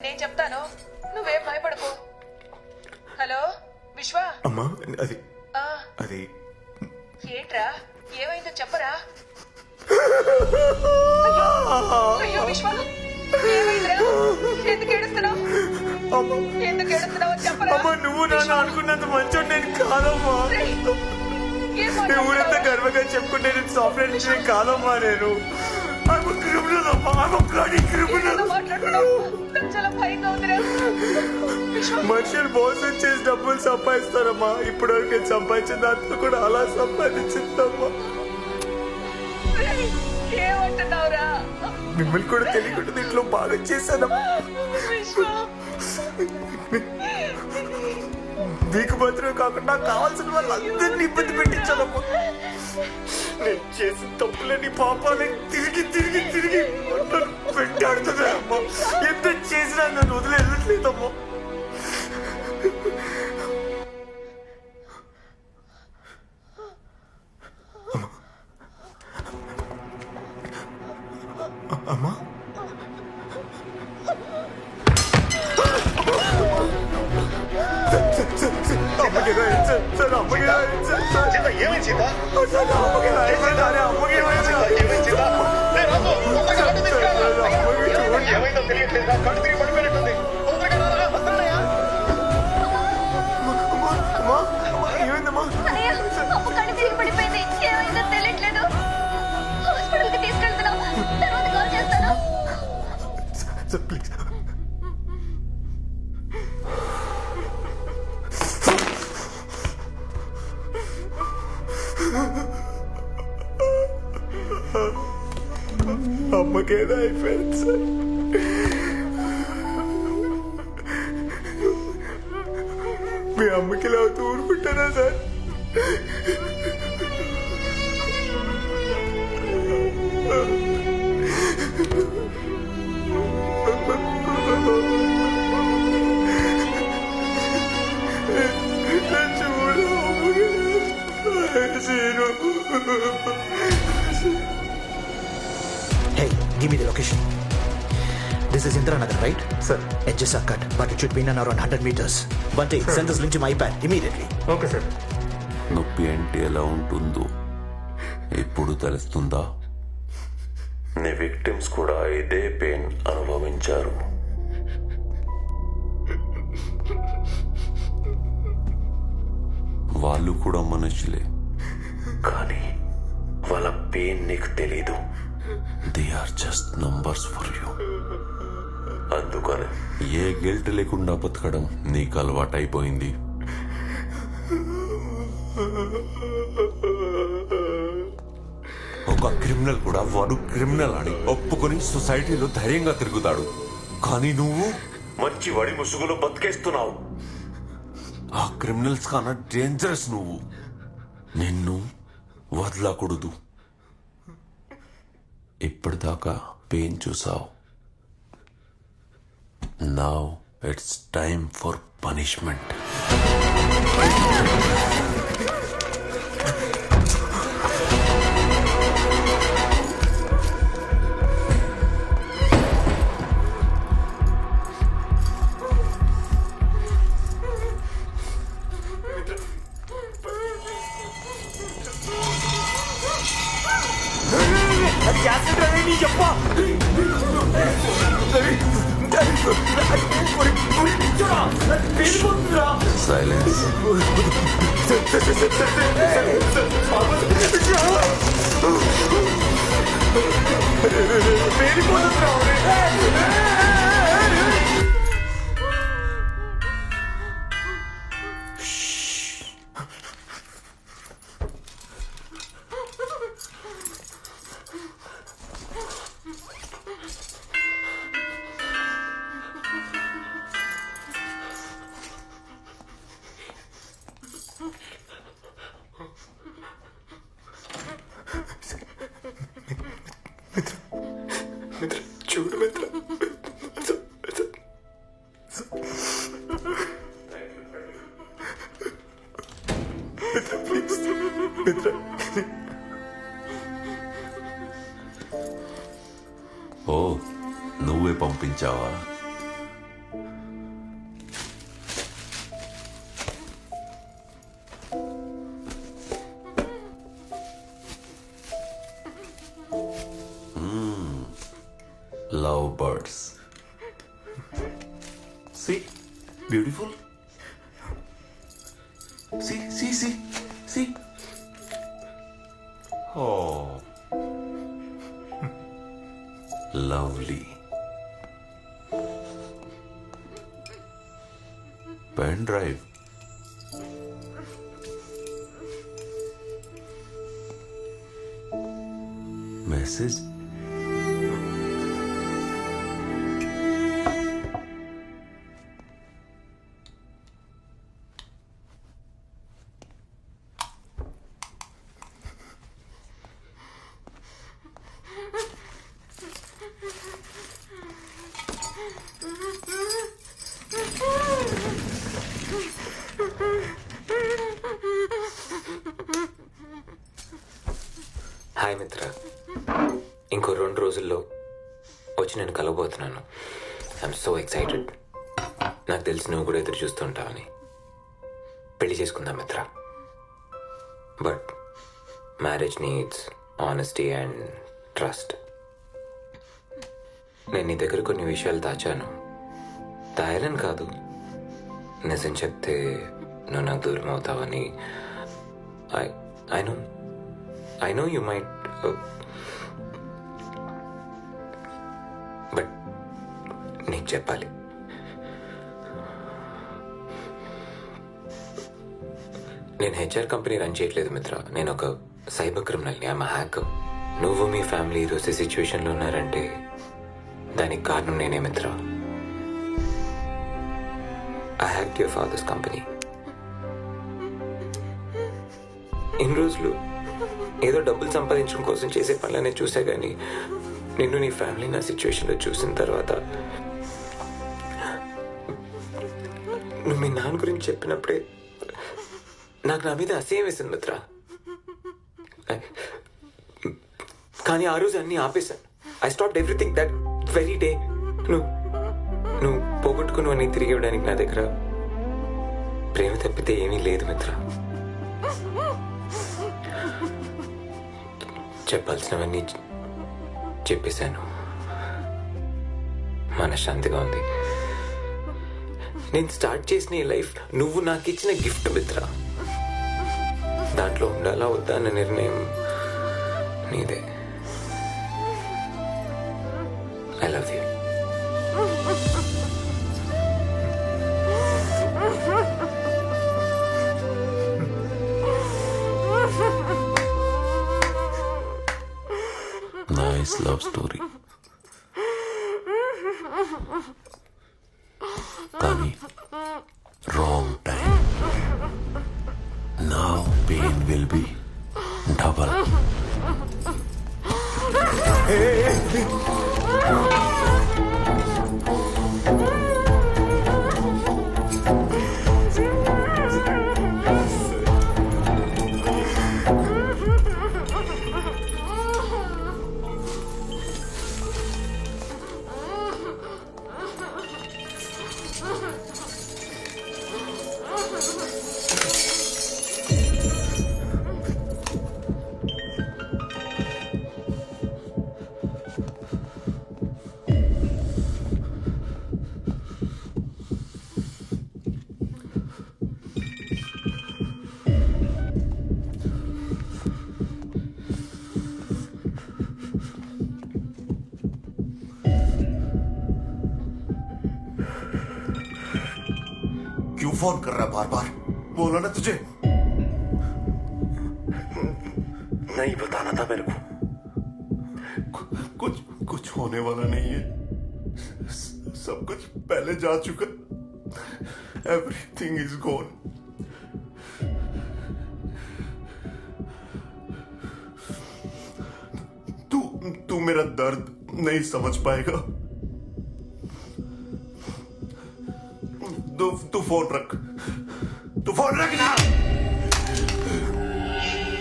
నేను చెప్తాను. నువ్వేం భయపడకు. హలో? విశ్వ? అమ్మా అది ఆ, అది ఏంట్రా? ఏమైందో చెప్పరా? అయ్యో, అయ్యో విశ్వ ఏమైందిరా? ఎందుకు ఏడుస్తున్నావు? అమ్మా ఎందుకు ఏడుస్తున్నావు చెప్పరా? అమ్మా నువ్వు నన్ను అనుకున్నంత మంచోడు నేను కాదమ్మా. రేయ్, ఏం ఊరంతా? గర్వంగా చెప్పుకుంటే నేను సాఫ్ట్వేర్ ఇంజనీర్ కాదమ్మా నేను. I'm a criminal అమ్మా I'm a bloody criminal. మనుషులు మోసం చేసి డబ్బులు సంపాదిస్తారమ్మా. ఇప్పటివరకు నేను సంపాదించిన దాంట్లో కూడా అలా సంపాదించిందమ్మా. మిమ్మల్ని కూడా తెలియకుండా దీంట్లో బాగా చేశానమ్మా. మీకు మాత్రమే కాకుండా కావాల్సిన వాళ్ళందరినీ ఇబ్బంది పెట్టించాలమ్మా నేను చేసిన తప్పులని పాపాలని ఎంత చేసినా నన్ను వదిలేదమ్మా అమ్మా. అమ్మకి సార్ అమ్మకి ఏమైంది అమ్మకి అమ్మకి ఏమైందో తెలియట్లేదు? కళ్ళు తిరిగి పడిపోయినట్టుంది. తొందరగా రారా, వస్తున్నానయ్యా. అమ్మా అమ్మా ఏమైందమ్మా ఇలా అవుతూ ఊరుకుంటారా sir? This is Indiranagar, right? Sir Edges are cut, but it should be in and around 100 meters. Bante, send this link to my iPad immediately. Okay sir నొప్పి అంటే ఎలా ఉంటుందో ఇప్పుడు తెలుస్తుందా నీ విక్టిమ్స్ కూడా ఇదే పెయిన్ అనుభవించారు వాళ్ళు కూడా మనుషులే కానీ వాళ్ళ పెయిన్ నీకు తెలీదు they are just numbers for you అందుకని. ఏ గిల్ట్ లేకుండా బతకడం నీకు అలవాటైపోయింది. ఒక క్రిమినల్ కూడా వాడు క్రిమినల్ అని ఒప్పుకొని సొసైటీలో ధైర్యంగా తిరుగుతాడు. కానీ నువ్వు మంచి వాడి ముసుగులో బతికేస్తున్నావు. ఆ క్రిమినల్స్ కన్నా డేంజరస్ నువ్వు. నిన్ను వదలకూడదు. ఇప్పటిదాకా పెయిన్ చూసావు? Now it's time for punishment Silence. ఓ నువ్వే పంపించావా love birds see beautiful see see see see oh lovely. Pen drive. Message. ఇంకో రెండు రోజుల్లో వచ్చి నేను కలవబోతున్నాను. ఐఎమ్ సో ఎక్సైటెడ్ నాకు తెలిసి నువ్వు కూడా ఎదురు చూస్తుంటావని. పెళ్ళి చేసుకుందాం Mitra. But marriage needs honesty and trust నేను నీ దగ్గర కొన్ని విషయాలు దాచాను. దాయరని కాదు. నిజం చెప్తే నువ్వు నాకు దూరం అవుతావని. I I know I know you might నీకు చెప్పాలి. నేను హెచ్ఆర్ కంపెనీ రన్ చేయట్లేదు మిత్ర. నేను ఒక సైబర్ క్రిమినల్ని. ఐమ్ హ్యాక్ నువ్వు మీ ఫ్యామిలీ ఈరోజు సిచ్యువేషన్లో ఉన్నారంటే దానికి కారణం నేనే Mitra. I hack your father's company. ఇన్ని రోజులు ఏదో డబ్బులు సంపాదించడం కోసం చేసే పనులనే చూసా కానీ నిన్ను నీ ఫ్యామిలీ నా సిచ్యువేషన్లో చూసిన తర్వాత నువ్వు మీ నాన్న గురించి చెప్పినప్పుడే నాకు నా మీద అసహ్యం వేసింది మిత్ర. కానీ ఆ రోజు అన్నీ ఆపేశాను. I stop everything that very day నువ్వు నువ్వు పోగొట్టుకుని తిరిగి ఇవ్వడానికి నా దగ్గర ప్రేమ తప్పితే ఏమీ లేదు మిత్ర. చెప్పాల్సినవన్నీ చె- చెప్పేశాను. మనశ్శాంతిగా ఉంది. నేను స్టార్ట్ చేసిన ఈ లైఫ్ నువ్వు నాకు ఇచ్చిన గిఫ్ట్ మిత్ర. దాంట్లో ఉండాలా వద్దా అన్న నిర్ణయం నీదే. I love you nice love story Now pain will be double. Hey. क्यों फ़ोन कर रहा है बार बार बोला ना तुझे। नहीं बताना था मेरे को। कुछ कुछ होने वाला नहीं है। सब कुछ पहले जा चुका। एवरीथिंग इज़ गॉन तू तू मेरा दर्द नहीं समझ पाएगा। to Ford truck. To Ford truck now!